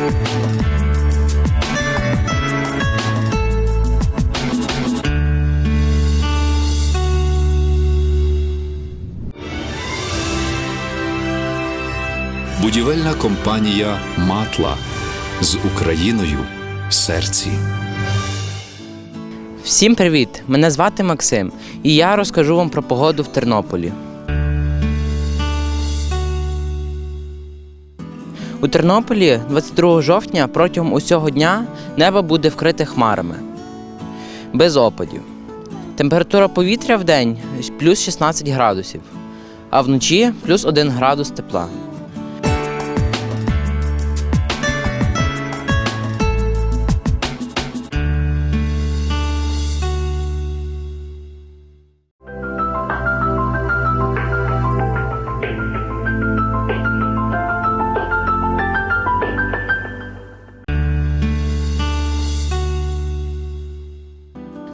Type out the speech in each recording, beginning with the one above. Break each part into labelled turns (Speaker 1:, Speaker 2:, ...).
Speaker 1: Будівельна компанія Матла з Україною в серці.
Speaker 2: Всім привіт! Мене звати Максим, і я розкажу вам про погоду в Тернополі. У Тернополі 22 жовтня протягом усього дня небо буде вкрите хмарами без опадів. Температура повітря в день плюс 16 градусів, а вночі плюс 1 градус тепла.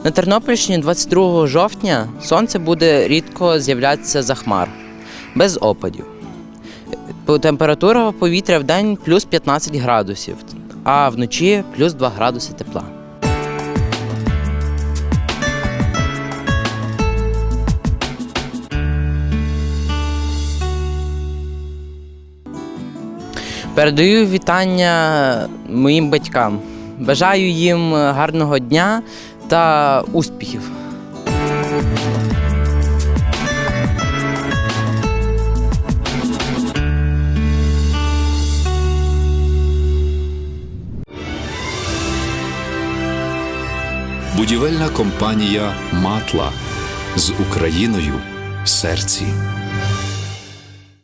Speaker 2: На Тернопільщині 22 жовтня сонце буде рідко з'являтися за хмар, без опадів. Температура повітря в день плюс 15 градусів, а вночі плюс 2 градуси тепла. Передаю вітання моїм батькам. Бажаю їм гарного дня та успіхів.
Speaker 1: Будівельна компанія Матла з Україною в серці.